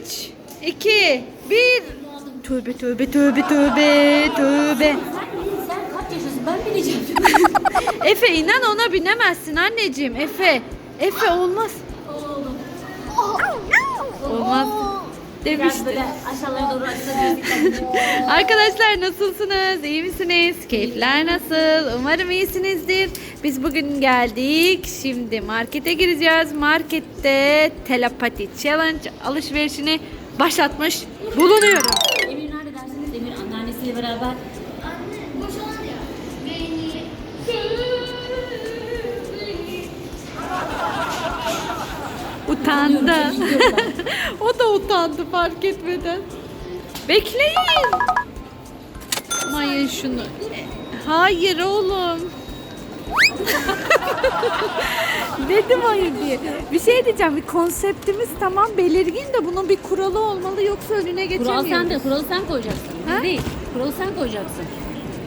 3, 2, 1. Tövbe tövbe tövbe tövbe tövbe. Sen kaç yaşındasın? Ben bileceğim. Efe inan ona binemezsin anneciğim. Efe. Efe olmaz. Olmaz. Demişti. aşağılara doğru. Arkadaşlar nasılsınız? İyi misiniz? Keyifler nasıl? Umarım iyisinizdir. Biz bugün geldik. Şimdi markete gireceğiz. Markette telepati challenge alışverişini başlatmış bulunuyorum. Emir nerede dersiniz? Emir anneannesiyle beraber. Utandı. o da utandı fark etmeden. Bekleyin. Mayın şunu. Hayır oğlum. Dedim hayır diye. Bir şey diyeceğim. Bir konseptimiz tamam belirgin de bunun bir kuralı olmalı yoksa önüne geçemiyoruz. Kural sende. Kuralı sen koyacaksın. Biz Ha? Değil. Kuralı sen koyacaksın.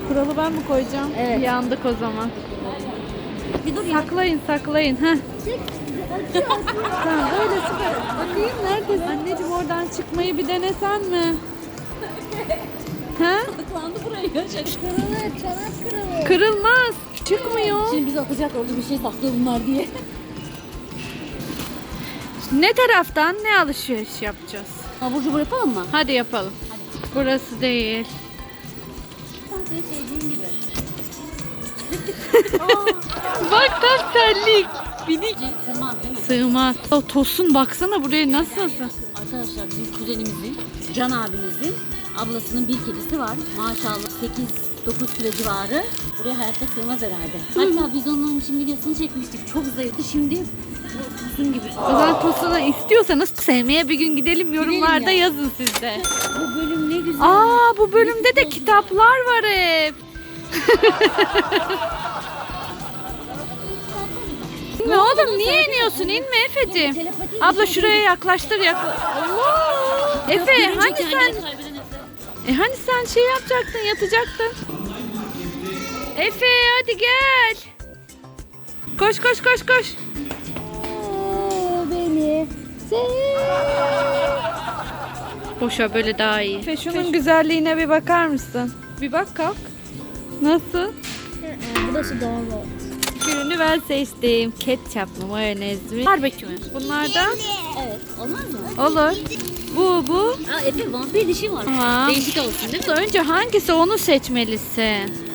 Kuralı ben mi koyacağım? Evet. Yandık o zaman. Bir dur ya. Saklayın saklayın. Heh. Tamam öyle süper. Bakayım neredesin? Anneciğim oradan çıkmayı bir denesen mi? ha? Tıklandı buraya. Şaka. Kırılmaz. Çıkmıyor. Şimdi bizi atacak orada bir şey saklıyor bunlar diye. Ne taraftan ne alışveriş yapacağız? Abur cubur yapalım mı? Hadi yapalım. Burası değil. Sen senin sevdiğin gibi. Bak tam terlik. Binik. Sığmaz değil mi? Sığmaz. O tosun baksana buraya nasılsın? Arkadaşlar bizim kuzenimizin, Can abimizin ablasının bir kedisi var. Maşallah 8-9 kilo civarı. Buraya hayatta sığmaz herhalde. Hatta biz onun için videosunu çekmiştik. Çok zayıftı. Şimdi kusun gibi. O zaman tosunu istiyorsanız sevmeye bir gün gidelim yorumlarda ya. yazın siz de. Bu bölüm ne güzel. Aa bu bölümde de kitaplar var hep. İnme oğlum niye iniyorsun? İnme Efe'cim. Abla şuraya yaklaştır yakla. Allah! Efe hani sen e hani sen şey yapacaktın yatacaktın. Efe hadi gel. Koş koş koş koş. beni Boşa böyle daha iyi. Efe şunun güzelliğine bir bakar mısın? Bir bak kalk. Nasıl? Burası doğru. Ürünü ben seçtim. Ketçap mı, mayonez mi? Barbekü mü? Bunlardan Evet. Olmaz mı? olur. Bu, bu. Aa Efe vampir dişi var. Tamam. Değişik olsun değil mi? Önce hangisi onu seçmelisin.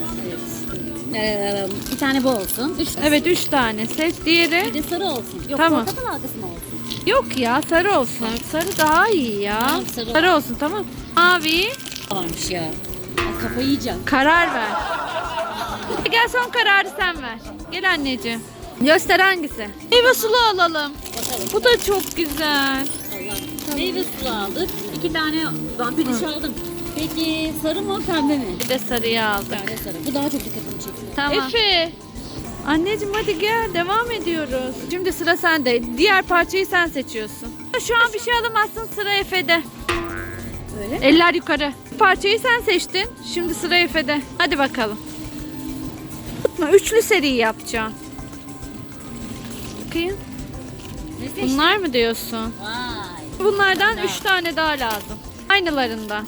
Ee, bir tane bu olsun. Üç. Evet üç tane seç. Bir Diğeri de sarı olsun. Yok Tamam. portakal halkası mı olsun? yok ya sarı olsun. Sarı daha iyi ya. Tamam, sarı. Sarı olsun tamam. Mavi Varmış ya. Ay, kafayı yiyeceğim. karar ver. Gel son kararı sen ver. Gel anneciğim. Göster hangisi? Meyve sulu alalım. Bakalım. Bu da çok güzel. Allah. Meyve suyu aldık. İki tane vampir dişi aldım. Peki sarı mı pembe mi? Bir de sarıyı aldık. Pembe sarı. Bu daha çok dikkatimi çekiyor. Tamam. Efe. Anneciğim hadi gel devam ediyoruz. Şimdi sıra sende. Diğer parçayı sen seçiyorsun. Şu an bir şey alamazsın sıra Efe'de. Öyle. Eller yukarı. Parçayı sen seçtin. Şimdi sıra Efe'de. Hadi bakalım. Üçlü seri yapacağım. Bakayım. Bunlar mı diyorsun? Vay. Bunlardan üç tane daha lazım. Aynılarından.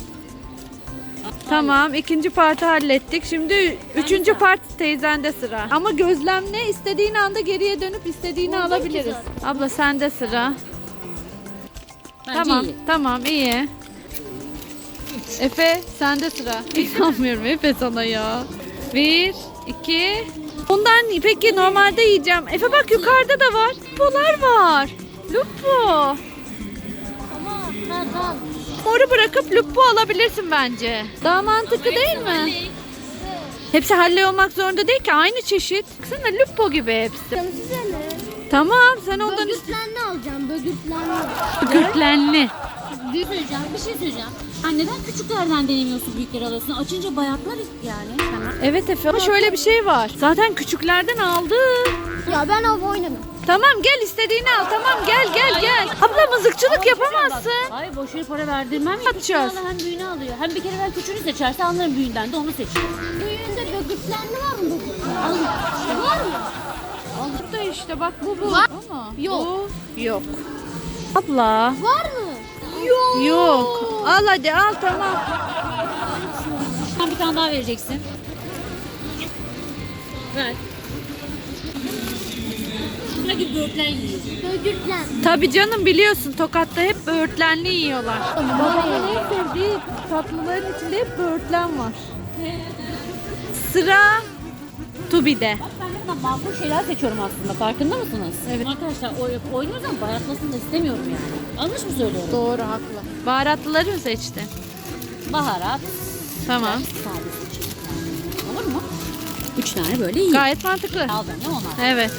Tamam ikinci partı hallettik. Şimdi üçüncü sıra. part teyzende sıra. Ama gözlemle istediğin anda geriye dönüp istediğini Oldu alabiliriz. Abla sende sıra. Bence tamam iyi. tamam iyi. Efe sende sıra. İnanmıyorum Efe sana ya. Bir, iki. Bundan peki normalde yiyeceğim. Efe bak yukarıda da var. Lupolar var. Lupo. Ama kazan. Moru bırakıp lupo alabilirsin bence. Daha mantıklı değil mi? Hepsi halle olmak zorunda değil ki aynı çeşit. Baksana lupo gibi hepsi. Tamam sen ondan Bögürtlenli alacağım, bögürtlenli. gürtlenli. Bir söyleyeceğim, bir şey söyleyeceğim. Sen neden küçüklerden denemiyorsun büyükleri alıyorsun? Açınca bayatlar yani. Evet Efe ama şöyle bir şey var. Zaten küçüklerden aldı. Ya ben av oynamam. Tamam gel istediğini al. Tamam gel gel gel. Abla mızıkçılık yapamazsın. Hayır boş yere para verdirmem. Hem Yapacağız. küçüğünü hem büyüğünü alıyor. Hem bir kere ben küçüğünü seçerse anlarım büyüğünden de onu seçiyor. Büyüğünde bögürtlenli var mı bögürtlenli? Var mı? Aldık da işte bak bu bu. Var. Ama Yok. bu yok. Abla Var mı? Yok. Al hadi al tamam. Sen bir tane daha vereceksin. Ver. Hadi böğürtlen yiyor. Böğürtlen. Tabii canım biliyorsun Tokat'ta hep böğürtlenli yiyorlar. Babamın en sevdiği tatlıların içinde hep böğürtlen var. Sıra Tubi'de. Bak ben hep makul şeyler seçiyorum aslında. Farkında mısınız? Evet. Arkadaşlar oynuyoruz ama bayatlasını da istemiyorum yani. Yanlış mı söylüyorum? Doğru haklı. Baharatlıları mı seçtin? Baharat. Tamam. Sade seçeyim. Olur mu? Üç tane böyle iyi. Gayet mantıklı. Aldım değil mi onlar? Evet.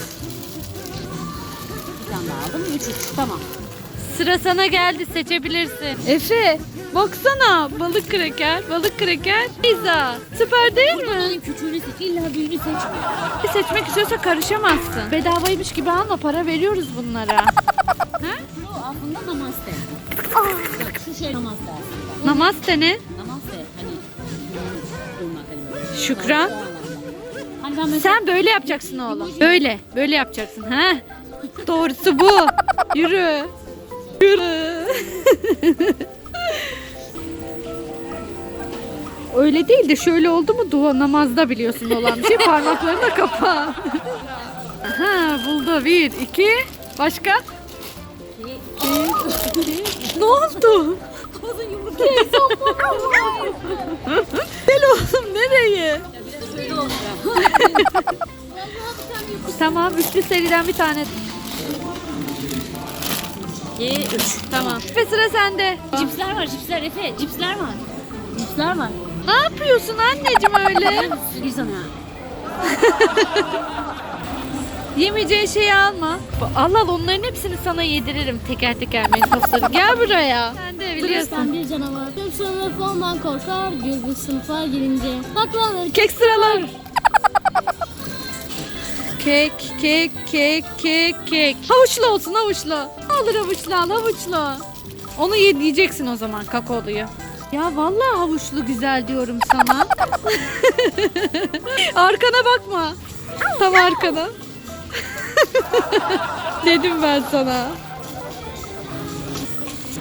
Bir tane daha aldım. Üç üç. Tamam. Sıra sana geldi seçebilirsin. Efe baksana balık kreker, balık kreker, pizza. Süper değil mi? alayım küçüğünü seç. İlla büyüğünü seçme. Seçmek istiyorsa karışamazsın. Bedavaymış gibi alma para veriyoruz bunlara. Ha? Şu aslında namaste. Bak şu şey namaste aslında. Namaste ne? Namaste hani durmak hani böyle. Şükran. Hani ben mesela Sen böyle yapacaksın oğlum. Böyle, böyle yapacaksın. Ha? Doğrusu bu. Yürü. Yürü. Öyle değil de şöyle oldu mu dua namazda biliyorsun olan bir şey. Parmaklarını da kapa. Aha buldu. Bir, iki. Başka? Ne oldu? Kızın yumruk Gel oğlum nereye? Tamam üçlü seriden bir tane. İki, üç. Tamam. Ve sıra sende. Cipsler var, cipsler Efe. Cipsler var. Cipsler var. Ne yapıyorsun anneciğim öyle? Bir sana. Yemeyeceğin şeyi alma. Al al onların hepsini sana yediririm teker teker mentosları. Gel buraya. Sen de biliyorsun. Bir canavar. Tüm sınıf ondan korkar. Gürbüz sınıfa girince. Saklanır. Kek sıralar. Kek, kek, kek, kek, kek. Havuçlu olsun havuçlu. Olur havuçlu al havuçlu. Onu ye- yiyeceksin o zaman kakaoluyu. Ya vallahi havuçlu güzel diyorum sana. arkana bakma. Tam arkana. Dedim ben sana.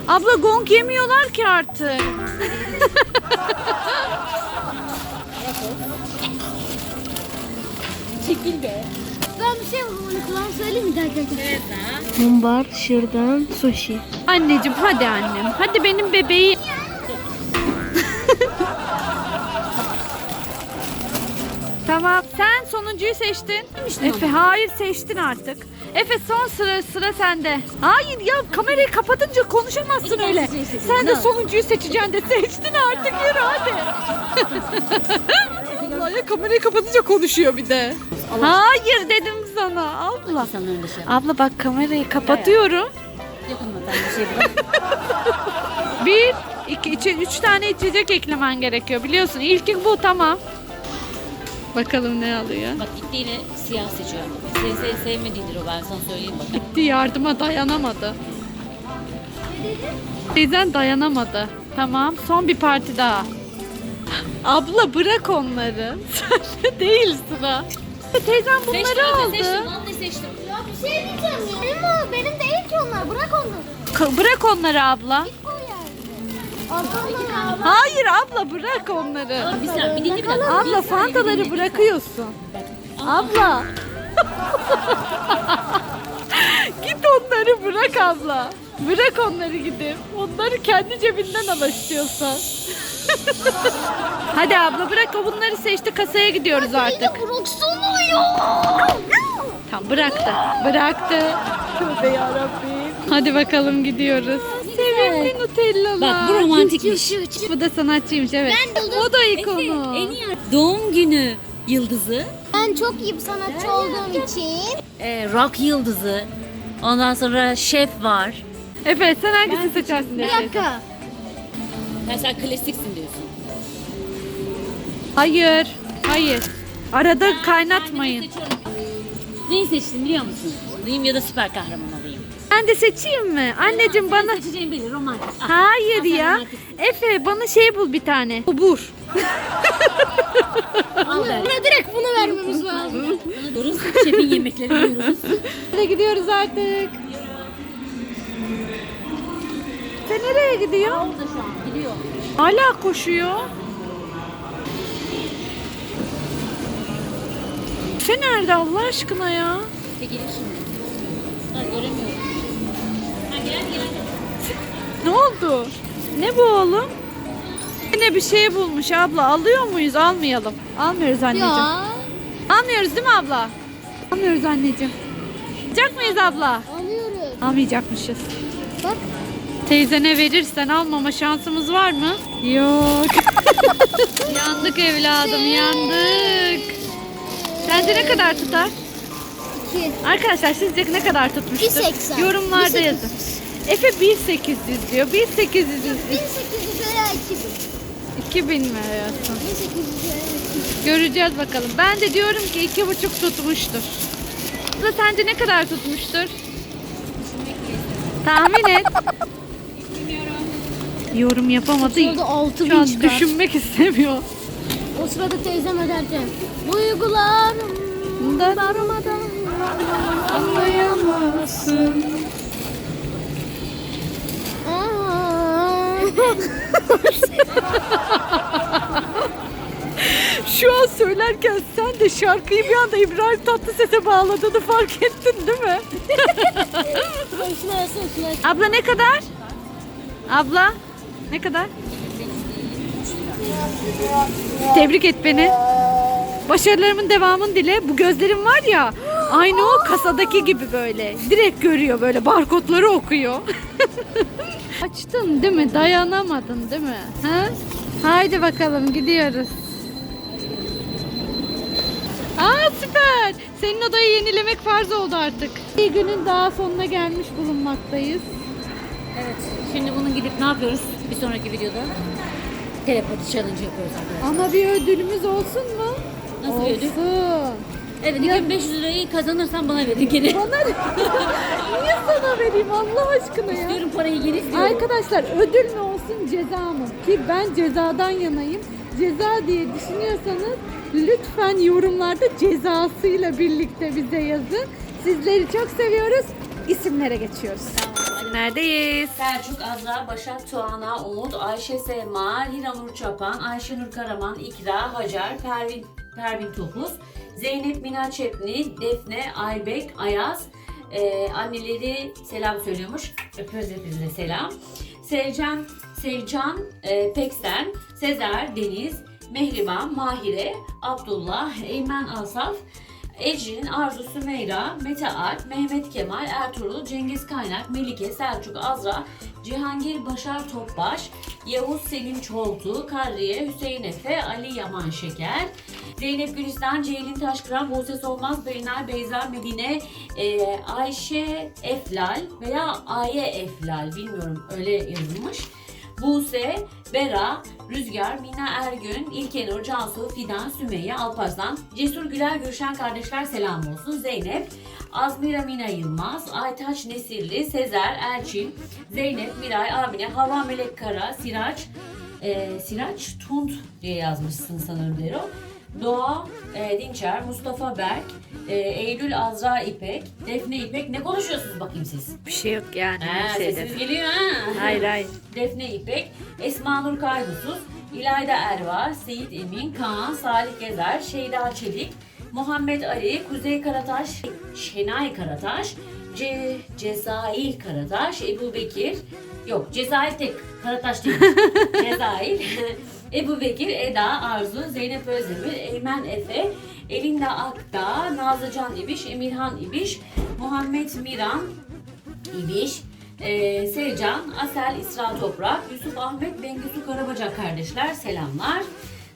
Abla gong yemiyorlar ki artık. Çekil be. Ben bir şey kulağım söyleyeyim mi? Evet ha. Mumbar, şırdan, sushi. Anneciğim hadi annem. Hadi benim bebeğim. tamam sen sonuncuyu seçtin. Efe hayır seçtin artık. Efe son sıra sıra sende. Hayır ya kamerayı kapatınca konuşamazsın İyi, öyle. ben seçeyim, seçeyim. Sen de Ne? sonuncuyu seçeceksin de seçtin artık yürü hadi. Allah ya kamerayı kapatınca konuşuyor bir de. Hayır dedim sana abla. Şey. Abla bak kamerayı kapatıyorum. Yakınma sen bir şey bırak. Bir, iki, içe, üç tane içecek eklemen gerekiyor biliyorsun. İlki bu tamam. Bakalım ne alıyor. Bak gitti yine siyah seçiyor. Sev, sevmediğidir o ben sana söyleyeyim bak. Gitti yardıma dayanamadı. Teyzen dayanamadı. Tamam son bir parti daha. Abla bırak onları. Sende değil sıra. Teyzem bunları Seçtim, aldı. Seçtim, vallahi seçtim. Ya bir şey diyeceğim ya. Benim o, benim değil ki onlar. Bırak onları. Ka- bırak onları abla. Hayır abla bırak onları. Aa, bir saniye, bir dinle bir dakika. Abla fantaları bırakıyorsun. Abla. Git onları bırak abla. Bırak onları gidip. Onları kendi cebinden al istiyorsan. Hadi abla bırak o bunları seçti kasaya gidiyoruz artık. bıraksana ya. Tamam bıraktı. Bıraktı. Tövbe yarabbim. Hadi bakalım gidiyoruz. Sevimli Nutellalar. Bak bu romantikmiş. Bu da sanatçıymış evet. Ben de- O da Efe, ikonu. en iyi doğum günü yıldızı, Ben çok iyi bir sanatçı olduğum için. e, rock yıldızı, ondan sonra şef var. Efe sen hangisini seçersin? Bir dakika. Ya sen klasiksin diyorsun. Hayır. Hayır. Arada kaynatmayın. Ben. Neyi seçtim biliyor musun? Diyeyim ya da süper kahraman. Ben de seçeyim mi? Anneciğim bana... Seçeceğim belli romantik. Ah, Hayır ah, sen ya. Efe bana şey bul bir tane. Bubur. Al ver. Buna direkt bunu vermemiz lazım. Buyurun şefin yemekleri buyurunuz. Hadi gidiyoruz artık. Efe nereye gidiyor? Orada şu an gidiyor. Hala koşuyor. Efe nerede Allah aşkına ya? İşte gelir şimdi. Ha, göremiyorum. Ne oldu? Ne bu oğlum? Yine bir şey bulmuş abla. Alıyor muyuz? Almayalım. Almıyoruz anneciğim. Ya. Almıyoruz değil mi abla? Almıyoruz anneciğim. Alacak mıyız abla? Alıyoruz. Almayacakmışız. Bak. Teyzene verirsen almama şansımız var mı? Yok. yandık evladım yandık. Sence ne kadar tutar? 2. Arkadaşlar sizce ne kadar tutmuştur? 1.80. Yorumlarda 1.800. yazın. Efe 1800 diyor. 1800 1800 veya 2000. 2000 mi diyorsun? 1800 veya 2000. Göreceğiz bakalım. Ben de diyorum ki iki buçuk tutmuştur. Abla sence ne kadar tutmuştur? Tahmin et. Yorum yapamadı. Şurada 6000 Şu an çıkar. düşünmek istemiyor. O sırada teyzem ederken. Duygularım Da- darmadan. Anlayamazsın. Şu an söylerken sen de şarkıyı bir anda İbrahim Tatlıses'e bağladığını fark ettin değil mi? Abla ne kadar? Abla ne kadar? Tebrik et beni. Başarılarımın devamını dile. Bu gözlerim var ya aynı o kasadaki gibi böyle. Direkt görüyor böyle barkodları okuyor. Açtın değil mi? Dayanamadın değil mi? Ha? Haydi bakalım gidiyoruz. Aa süper. Senin odayı yenilemek farz oldu artık. Bir günün daha sonuna gelmiş bulunmaktayız. Evet. Şimdi bunu gidip ne yapıyoruz? Bir sonraki videoda telepati challenge yapıyoruz arkadaşlar. Ama bir ödülümüz olsun mu? Nasıl bir ödül? Evet 2500 lirayı kazanırsan bana verin geri. Bana niye sana vereyim Allah aşkına ya? İstiyorum parayı geri istiyorum. Arkadaşlar ödül mü olsun ceza mı? Ki ben cezadan yanayım. Ceza diye düşünüyorsanız lütfen yorumlarda cezasıyla birlikte bize yazın. Sizleri çok seviyoruz. İsimlere geçiyoruz. Neredeyiz? Selçuk, Azra, Başak, Tuana, Umut, Ayşe Sema, Hiranur Çapan, Ayşenur Karaman, İkra, Hacer, Pervin, Pervin Topuz, Zeynep Mina Çepni, Defne, Aybek, Ayaz, Ee, anneleri selam söylüyormuş. Öpüyoruz hepinize selam. Sevcan, Sevcan e, Peksen, Sezer, Deniz, Mehriban, Mahire, Abdullah, Eymen Asaf, Ecrin, Arzu Sümeyra, Mete Alp, Mehmet Kemal, Ertuğrul, Cengiz Kaynak, Melike, Selçuk, Azra, Cihangir Başar Topbaş, Yavuz Selim Çoltu, Kadriye, Hüseyin Efe, Ali Yaman Şeker, Zeynep Gülistan, Ceylin Taşkıran, Buse Solmaz, Beynel, Beyza Medine, e, Ayşe Eflal veya Aye Eflal bilmiyorum öyle yazılmış. Buse, Bera, Rüzgar, Mina Ergün, İlkenur, Cansu, Fidan, Sümeyye, Alparslan, Cesur Güler, Gülşen kardeşler selam olsun. Zeynep, Azmira Mina Yılmaz, Aytaç Nesirli, Sezer, Elçin, Zeynep, Miray, Amine, Hava Melek Kara, Siraç, e, Siraç Tunt diye yazmışsın sanırım Dero. Doğa e, Dinçer, Mustafa Berk, e, Eylül Azra İpek, Defne İpek. Ne konuşuyorsunuz bakayım siz? Bir şey yok yani. Ha, bir şey sesiniz geliyor ha. Hayır hayır. Defne İpek, Esma Nur Kaygusuz, İlayda Erva, Seyit Emin, Kaan, Salih Gezer, Şeyda Çelik, Muhammed Ali, Kuzey Karataş, Şenay Karataş, Ce Cezail Karataş, Ebu Bekir, yok Cezail tek, Karataş değil, Cezail, Ebu Bekir, Eda, Arzu, Zeynep Özdemir, Eymen Efe, Elinda Akdağ, Nazlıcan İbiş, Emirhan İbiş, Muhammed Miran, İbiş, ee, Sevcan, Asel, İsra Toprak, Yusuf Ahmet, Bengisu Karabacak kardeşler selamlar.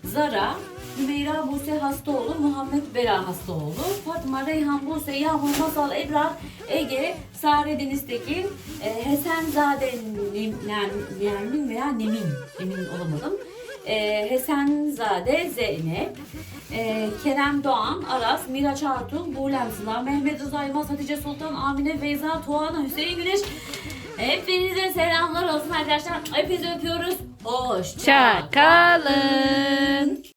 Zara, Hümeyra Buse Hastaoğlu, Muhammed Bera Hastaoğlu, Fatma Reyhan Buse, Yağmur Masal, Ebrar, Ege, Sare Deniz Tekin, e, Hesenzade Nem- Nem- Nermin veya Nemin, emin olamadım. E, Hesenzade Zeynep, e, Kerem Doğan, Aras, Miraç Hatun, Buğlem Sıla, Mehmet Rıza Yılmaz, Hatice Sultan, Amine Feyza, Tuğan, Hüseyin Güneş. Hepinize selamlar olsun arkadaşlar. Hepinizi öpüyoruz. Hoşça Çakalın.